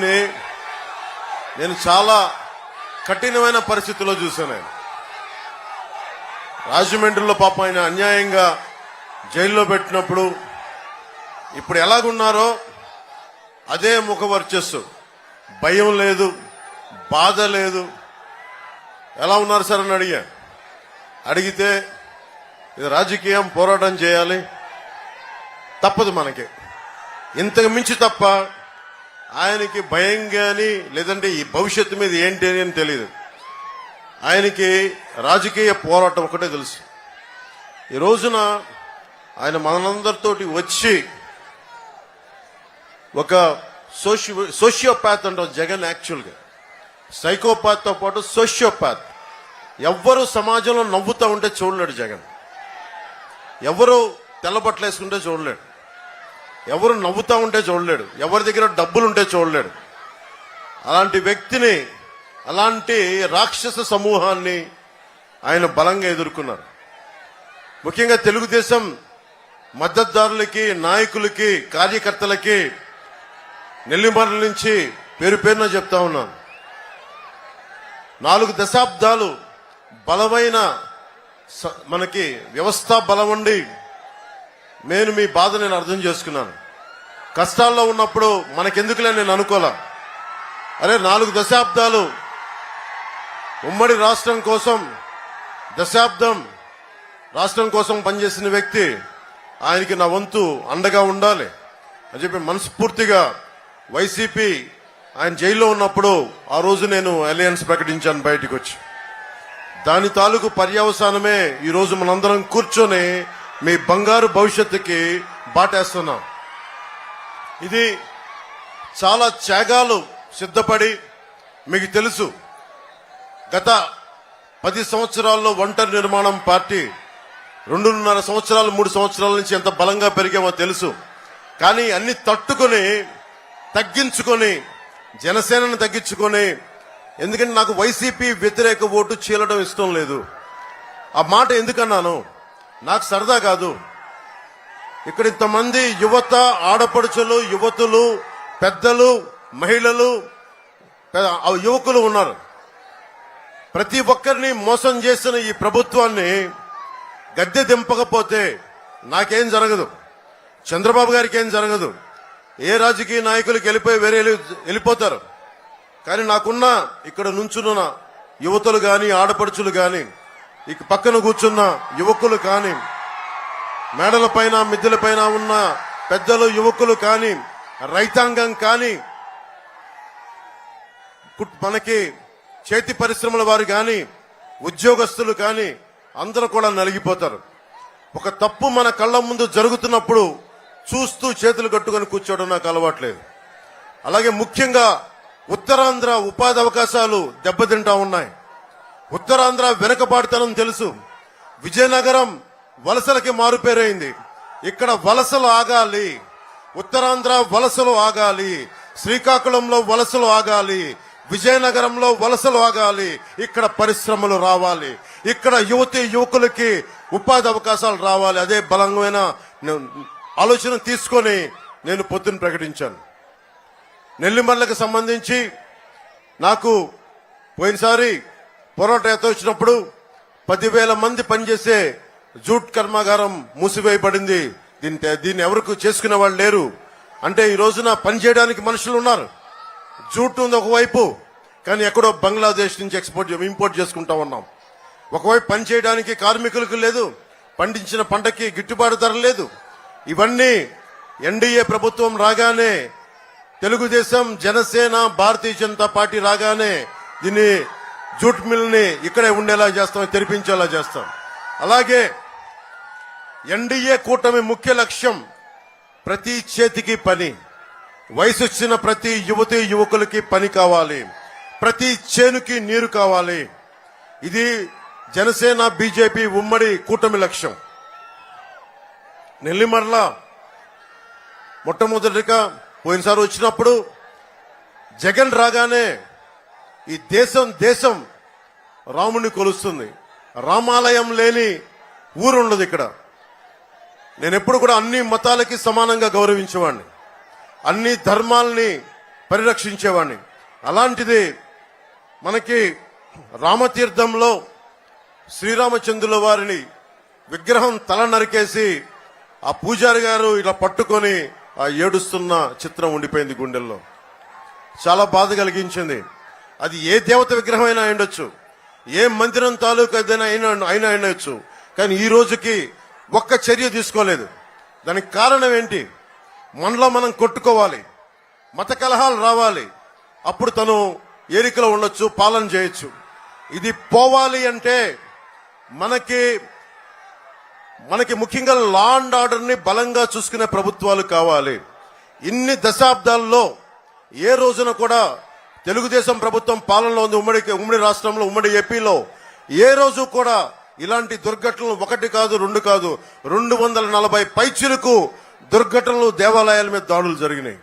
నేను చాలా కఠినమైన పరిస్థితిలో చూశాను ఆయన. రాజమండ్రిలో పాపం ఆయన అన్యాయంగా జైల్లో పెట్టినప్పుడు ఇప్పుడు ఎలాగున్నారో అదే ముఖ వర్చస్సు భయం లేదు బాధ లేదు. ఎలా ఉన్నారు సార్ అని అడిగా. అడిగితే ఇది రాజకీయం పోరాటం చేయాలి. తప్పదు మనకి. ఇంతకు మించి తప్ప ఆయనకి భయం కానీ లేదంటే ఈ భవిష్యత్తు మీద ఏంటి అని తెలియదు ఆయనకి రాజకీయ పోరాటం ఒకటే తెలుసు. ఈ రోజున ఆయన మనందరితోటి వచ్చి ఒక సోషియో సోషియోపాత్ అంటారు జగన్ యాక్చువల్గా. సైకోపాత్తో పాటు సోషియోపాత్. ఎవ్వరు సమాజంలో నవ్వుతూ ఉంటే చూడలేడు జగన్. ఎవరు తెల్లబట్టలు వేసుకుంటే చూడలేడు. ఎవరు నవ్వుతూ ఉంటే చూడలేడు. ఎవరి దగ్గర డబ్బులు ఉంటే చూడలేడు. అలాంటి వ్యక్తిని అలాంటి రాక్షస సమూహాన్ని ఆయన బలంగా ఎదుర్కొన్నారు. ముఖ్యంగా తెలుగుదేశం మద్దతుదారులకి నాయకులకి కార్యకర్తలకి నెల్లిమర్ల నుంచి పేరు పేరున చెప్తా ఉన్నాను. నాలుగు దశాబ్దాలు బలమైన స- మనకి వ్యవస్థ బలం ఉండి నేను మీ బాధ నేను అర్థం చేసుకున్నాను. కష్టాల్లో ఉన్నప్పుడు మనకెందుకులే నేను అనుకోలే. అరే నాలుగు దశాబ్దాలు ఉమ్మడి రాష్ట్రం కోసం దశాబ్దం రాష్ట్రం కోసం పనిచేసిన వ్యక్తి ఆయనకి నా వంతు అండగా ఉండాలి. అని చెప్పి మనస్ఫూర్తిగా వైసీపీ ఆయన జైల్లో ఉన్నప్పుడు ఆ రోజు నేను అలయన్స్ ప్రకటించాను బయటకు వచ్చి దాని తాలూకు పర్యవసానమే ఈరోజు మనందరం కూర్చొని మీ బంగారు భవిష్యత్తుకి బాటేస్తున్నాం. ఇది చాలా త్యాగాలు సిద్ధపడి మీకు తెలుసు. గత పది సంవత్సరాల్లో ఒంటరి నిర్మాణం పార్టీ రెండున్నర సంవత్సరాలు మూడు సంవత్సరాల నుంచి ఎంత బలంగా పెరిగామో తెలుసు. కానీ అన్ని తట్టుకొని తగ్గించుకొని జనసేనను తగ్గించుకొని ఎందుకంటే నాకు వైసీపీ వ్యతిరేక ఓటు చీలడం ఇష్టం లేదు. ఆ మాట ఎందుకన్నాను? నాకు సరదా కాదు. ఇక్కడ ఇంతమంది యువత ఆడపడుచులు యువతులు పెద్దలు మహిళలు యువకులు ఉన్నారు. ప్రతి ఒక్కరిని మోసం చేసిన ఈ ప్రభుత్వాన్ని గద్దె దింపకపోతే నాకేం జరగదు. చంద్రబాబు గారికి ఏం జరగదు. ఏ రాజకీయ నాయకులకు వెళ్ళిపోయి వేరే వెళ్ళి- వెళ్ళిపోతారు. కానీ నాకున్న ఇక్కడ నుంచున్న యువతులు కానీ ఆడపడుచులు కానీ ఇక పక్కన కూర్చున్న యువకులు కాని మేడల పైన మిద్దెల పైన ఉన్న పెద్దలు యువకులు కాని రైతాంగం కాని మనకి చేతి పరిశ్రమల వారు కాని ఉద్యోగస్తులు కాని అందరూ కూడా నలిగిపోతారు. ఒక తప్పు మన కళ్ళ ముందు జరుగుతున్నప్పుడు చూస్తూ చేతులు కట్టుకొని కూర్చోవడం నాకు అలవాట్లేదు. అలాగే ముఖ్యంగా ఉత్తరాంధ్ర ఉపాధి అవకాశాలు దెబ్బతింటా ఉన్నాయి. ఉత్తరాంధ్ర వెనుకబాటుతనం తెలుసు. విజయనగరం వలసలకి మారుపేరైంది. ఇక్కడ వలసలు ఆగాలి. ఉత్తరాంధ్ర వలసలు ఆగాలి. శ్రీకాకుళంలో వలసలు ఆగాలి. విజయనగరంలో వలసలు ఆగాలి. ఇక్కడ పరిశ్రమలు రావాలి. ఇక్కడ యువతి యువకులకి ఉపాధి అవకాశాలు రావాలి. అదే బలమైన ఆలోచన తీసుకొని నేను పొద్దున ప్రకటించాను. నెల్లిమల్లకు సంబంధించి నాకు పోయినసారి పోరాట యాత్ర వచ్చినప్పుడు పదివేల మంది పనిచేసే జూట్ కర్మాగారం మూసివేయబడింది. దీన్ని దీన్ని ఎవరికి చేసుకునే వాళ్ళు లేరు. అంటే ఈ రోజున పని చేయడానికి మనుషులు ఉన్నారు. జూట్ ఉంది ఒకవైపు కానీ ఎక్కడో బంగ్లాదేశ్ నుంచి ఎక్స్పోర్ట్ ఇంపోర్ట్ చేసుకుంటా ఉన్నాం. ఒకవైపు పని చేయడానికి కార్మికులకు లేదు పండించిన పంటకి గిట్టుబాటు ధర లేదు. ఇవన్నీ ఎన్డీఏ ప్రభుత్వం రాగానే తెలుగుదేశం జనసేన భారతీయ జనతా పార్టీ రాగానే దీన్ని జూట్ మిల్ని ఇక్కడే ఉండేలా చేస్తాం తెరిపించేలా చేస్తాం. అలాగే ఎన్డీఏ కూటమి ముఖ్య లక్ష్యం ప్రతి చేతికి పని. వయసు వచ్చిన ప్రతి యువతి యువకులకి పని కావాలి. ప్రతి చేనుకి నీరు కావాలి. ఇది జనసేన బీజేపీ ఉమ్మడి కూటమి లక్ష్యం. నెల్లిమర్ల మొట్టమొదటిగా పోయినసారి వచ్చినప్పుడు జగన్ రాగానే ఈ దేశం దేశం రాముని కొలుస్తుంది. రామాలయం లేని ఊరు ఉండదు ఇక్కడ. నేను ఎప్పుడు కూడా అన్ని మతాలకి సమానంగా గౌరవించేవాడిని. అన్ని ధర్మాల్ని పరిరక్షించేవాడిని. అలాంటిది మనకి రామతీర్థంలో శ్రీరామచంద్రుల వారిని విగ్రహం తల నరికేసి ఆ పూజారి గారు ఇలా పట్టుకొని ఆ ఏడుస్తున్న చిత్రం ఉండిపోయింది గుండెల్లో. చాలా బాధ కలిగించింది. అది ఏ దేవత విగ్రహం అయినా ఉండొచ్చు ఏ మందిరం తాలూకు ఏదైనా అయినా అయినా ఉండొచ్చు కానీ ఈ రోజుకి ఒక్క చర్య తీసుకోలేదు. దానికి కారణం ఏంటి? మనలో మనం కొట్టుకోవాలి. మత కలహాలు రావాలి. అప్పుడు తను ఏరికలో ఉండొచ్చు పాలన చేయొచ్చు. ఇది పోవాలి అంటే మనకి మనకి ముఖ్యంగా లా అండ్ ఆర్డర్ని బలంగా చూసుకునే ప్రభుత్వాలు కావాలి. ఇన్ని దశాబ్దాల్లో ఏ రోజున కూడా తెలుగుదేశం ప్రభుత్వం పాలనలో ఉంది. ఉమ్మడి ఉమ్మడి రాష్ట్రంలో ఉమ్మడి ఏపీలో ఏ రోజు కూడా ఇలాంటి దుర్ఘటనలు ఒకటి కాదు రెండు కాదు రెండు వందల నలభై పైచులకు దుర్ఘటనలు దేవాలయాల మీద దాడులు జరిగినాయి.